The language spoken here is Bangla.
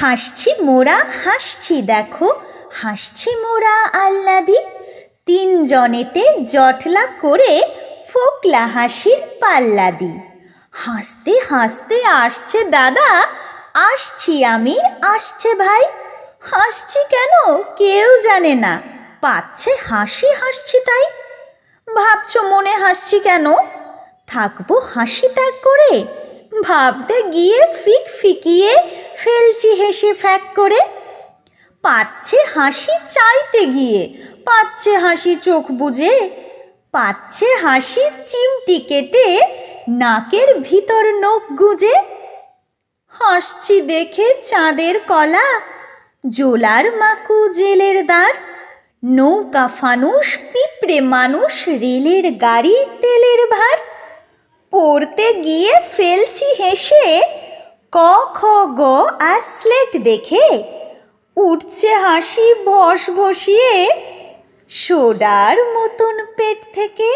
হাসছি মোরা, হাসছি দেখো, হাসছি মোরা আল্লাদি তিনজনেতে জটলা করে ফোকলা হাসির পাল্লা দি। হাসতে হাসতে আসছে দাদা, আসছি আমি, আসছে ভাই। হাসছি কেন? কেউ জানে না। পাচ্ছে হাসি, হাসছি তাই। ভাবছ মনে হাসছি কেন? থাকব হাসি ত্যাগ করে। ভাবতে গিয়ে ফিক ফিকিয়ে ফেলছি হেসে ফ্যাক করে। পাচ্ছে হাসি চাইতে গিয়ে, পাচ্ছে হাসি চোখ বুজে, পাচ্ছে হাসি চিমটি কেটে, নাকের ভিতর নখ গুজে। হাসছি দেখে চাঁদের কলা, জোলার মাকু জেলের দ্বার, নৌকা ফানুস পিঁপড়ে মানুষ, রেলের গাড়ি, তেলের ভার। পড়তে গিয়ে ফেলছি হেসে ক খ গ আর স্লেট দেখে উঠছে হাসি ভস ভসিয়ে সোডার মতন পেট থেকে